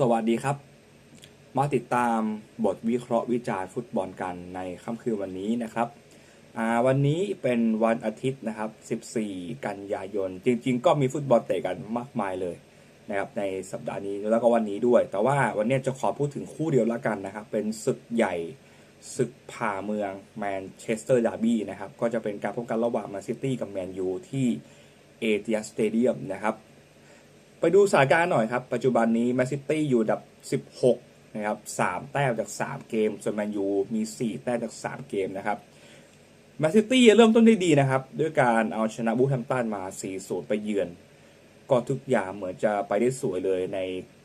สวัสดีครับ มาติดตามบทวิเคราะห์วิจารณ์ฟุตบอลกันในค่ำคืนวันนี้นะครับวันนี้เป็นวันอาทิตย์นะครับ 14 กันยายน จริง ๆ ก็มีฟุตบอลเตะกันมากมายเลยนะครับในสัปดาห์นี้แล้วก็วันนี้ด้วย แต่ว่าวันนี้จะขอพูดถึงคู่เดียวละกันนะครับ เป็นศึกใหญ่ศึกผ่าเมืองแมนเชสเตอร์ดาร์บี้นะครับ ก็จะเป็นการพบกันระหว่างแมนซิตี้กับแมนยูที่เอเ i ียสเตเดียมนะครับ ไปดูสถานการณ์หน่อยครับ ปัจจุบันนี้แมนซิตี้อยู่ดับ 16 นะครับ 3 แต้มจาก 3 เกม ส่วนแมนยูมี 4 แต้มจาก 3 เกมนะครับแมนซิตี้เริ่มต้นได้ดีนะครับ ด้วยการเอาชนะบูธแฮมตันมา 4-0 ไปเยือน ก็ทุกอย่างเหมือนจะไปได้สวยเลยใน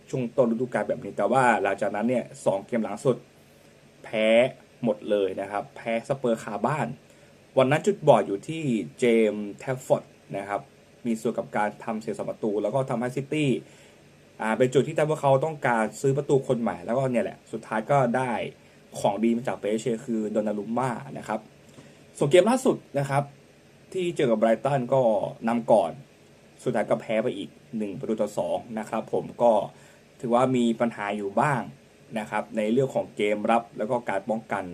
ช่วงต้นฤดูกาลแบบนี้ แต่ว่าหลังจากนั้นเนี่ยสเกมหลังสุดแพ้หมดเลยนะครับ แพ้สเปอร์คาบ้าน วันนั้นจุดบอดอยู่ที่เจมส์แทฟฟอร์ดนะครับ มีส่วนกับการทำเสียสองประตู แล้วก็ทำให้ซิตี้อ่าเป็นจุดที่ทำให้เขาต้องการซื้อประตูคนใหม่ แล้วก็เนี่ยแหละ สุดท้ายก็ได้ของดีมาจากเปเช่คือโดนารุมม่านะครับส่วนเกมล่าสุดนะครับ ที่เจอกับไบรตันก็นำก่อน สุดท้ายก็แพ้ไปอีก 1 ประตูต่อ2นะครับผมก็ถือว่ามีปัญหาอยู่บ้างนะครับ ในเรื่องของเกมรับแล้วก็การป้องกัน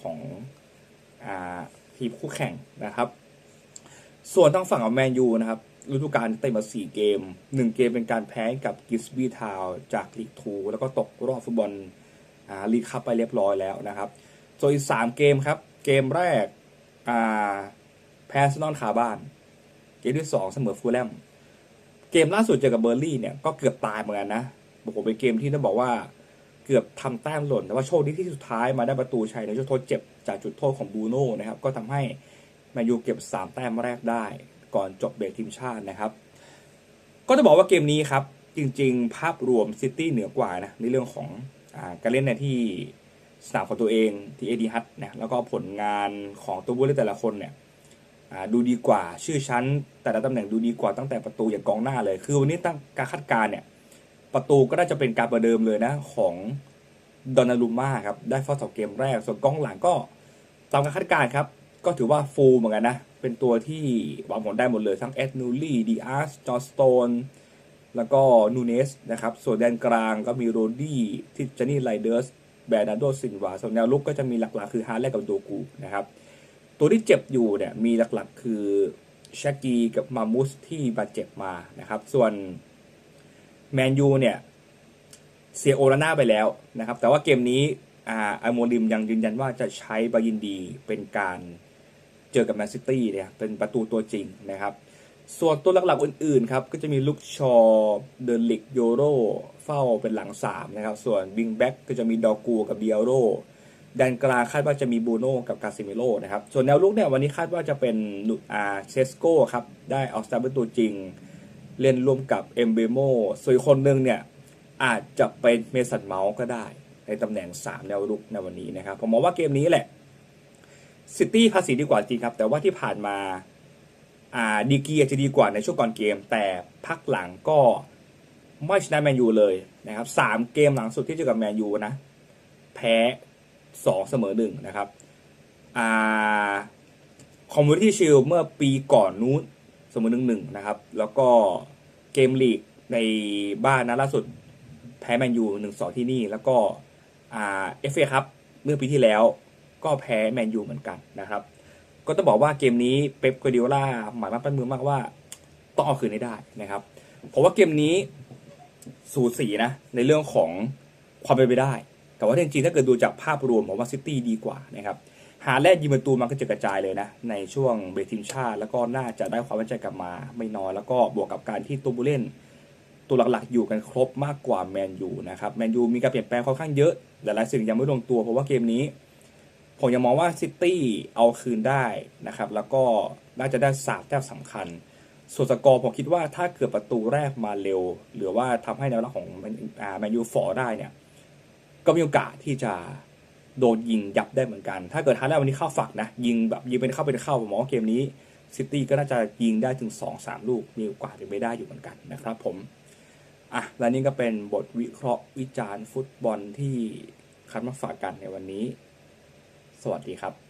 ของอทีมคู่แข่งนะครับ ส่วนทางฝั่งของแมนยูนะครับฤดูกาลเต็มมา 4 เกม 1 เกมเป็นการแพ้กับกิสบี้ทาวจากลีกทูแล้วก็ตกรอบฟุตบอลอ่าลีกคัพไปเรียบร้อยแล้วนะครับส่วนอีก 3 เกมครับ เกมแรกอ่าแพ้เซนอนคาบ้าน เกมที่ 2 เสมอฟูลแลม เกมล่าสุดเจอกับเบอร์ลี่เนี่ยก็เกือบตายเหมือนกันนะบอกว่าเป็นเกมที่ต้องบอกว่าเกือบทำแต้มหล่น แต่ว่าโชคดีที่สุดท้ายมาได้ประตูชัยในจุดโทษเจ็บจากจุดโทษของบูโน่นะครับก็ทำให้ มนยูเก็บ 3 แต้มแรกได้ ก่อนจบเบรกทีมชาตินะครับ ก็จะบอกว่าเกมนี้ครับ จริงๆ ภาพรวมซิตี้เหนือกว่านะในเรื่องของอการเล่นในที่สนามของตัวเองที่เอดีฮัตนะแล้วก็ผลงานของตัวผู้เล่นแต่ละคนเนี่ยดูดีกว่าชื่อชั้น แต่ละตำแหน่งดูดีกว่าตั้งแต่ประตูอย่างกองหน้าเลย คือวันนี้ตั้งการคาดการ์เนี่ยประตูก็น่าจะเป็นการประเดิมเลยนะของดอนนารุม่าครับได้ฟอสองเกมแรก ส่วนกองหลังก็ตามการคาดการครับ ก็ถือว่าฟูลเหมือนกันนะ เป็นตัวที่หวังผลได้หมดเลยทั้งเอ็ดนูลี่ดีอาร์สจอสโตนแล้วก็นูเนสนะครับ ส่วนแดนกลางก็มีโรดี้ที่จานี่ไรเดอร์สแบรนาโดซินวาส่วนแนวลุกก็จะมีหลักๆ คือฮาร์แลกกับโดกูนะครับ ตัวที่เจ็บอยู่เนี่ยมีหลักๆ คือชากีกับมามุสที่บาดเจ็บมานะครับ ส่วนแมนยูเนี่ยเสียโอลาน่าไปแล้วนะครับ แต่ว่าเกมนี้อาอโมดิมยังยืนยันว่าจะใช้บายินดีเป็นการ เจอกับแมนซิตี้เนี่ยเป็นประตูตัวจริงนะครับ ส่วนตัวหลักๆอื่นๆครับก็จะมีลุกชอเดนลิกโยโรเฝ้าเป็นหลังสามนะครับส่วนบิงแบ็กก็จะมีดอกูกับเดียโรแดนกลางคาดว่าจะมีบูโน่กับกาซิเมโร่นะครับส่วนแนวลุกเนี่ยวันนี้คาดว่าจะเป็นนุอาเชสโก้ครับได้ออกสตาร์เป็นตัวจริง เล่นร่วมกับเอมเบโมส่วนคนหนึ่งเนี่ยอาจจะเป็นเมสันเมาส์ก็ได้ในตำแหน่ง 3 แนวลุกในวันนี้นะครับผมมองว่าเกมนี้แหละ ซิตี้ภาษีดีกว่าจริงครับ แต่ว่าที่ผ่านมาอ่าดีกีอาจจะดีกว่าในช่วงก่อนเกม แต่พักหลังก็ไม่ชนะแมนยูเลยนะครับสามเกมหลังสุดที่เจอกับแมนยูนะ แพ้สองเสมอหนึ่งนะครับอ่าคอมมูนิตี้ชิลเมื่อปีก่อนนู้นเสมอหนึ่งหนึ่งนะครับ แล้วก็เกมลีกในบ้านนะล่าสุดแพ้แมนยูหนึ่งสองที่นี่ แล้วก็อ่าเอฟเอครับเมื่อปีที่แล้ว ก็แพ้แมนยูเหมือนกันนะครับ ก็ต้องบอกว่าเกมนี้เป๊ปกัวดิโอล่าหมายมั่นปั้นมือมากว่าต้องเอาคืนให้ได้นะครับ เพราะว่าเกมนี้สูสีนะในเรื่องของความเป็นไปได้ แต่ว่าจริงๆถ้าเกิดดูจากภาพรวมผมว่าซิตี้ดีกว่านะครับหาแรกยิงประตูมันก็จะกระจายเลยนะ ในช่วงเบรทีมชาติ แล้วก็น่าจะได้ความมั่นใจกลับมาไม่น้อยแล้วก็บวกกับการที่ตัวผู้เล่น ตัวหลักๆ อยู่กันครบมากกว่าแมนยูนะครับแมนยูมีการเปลี่ยนแปลงค่อนข้างเยอะหลายๆสิ่งยังไม่ลงตัวเพราะว่าเกมนี้ ผมยังมองว่าซิตี้เอาคืนได้นะครับ แล้วก็น่าจะได้สามแต้มสำคัญ ส่วนสกอร์ผมคิดว่าถ้าเกิดประตูแรกมาเร็ว หรือว่าทำให้แนวรับของแมนยูฟอร์ได้เนี่ย ก็มีโอกาสที่จะโดนยิงยับได้เหมือนกัน ถ้าเกิดท้ายแล้ววันนี้เข้าฝักนะ ยิงแบบยิงเป็นเข้าเป็นเข้าผมมองว่าเกมนี้ซิตี้ก็น่าจะยิงได้ถึง2อสามลูก มีโอกาสเป็นไปได้อยู่เหมือนกันนะครับผม อะ และนี่ก็เป็นบทวิเคราะห์วิจารณ์ฟุตบอลที่คัดมาฝากกันในวันนี้ วัสดีครับ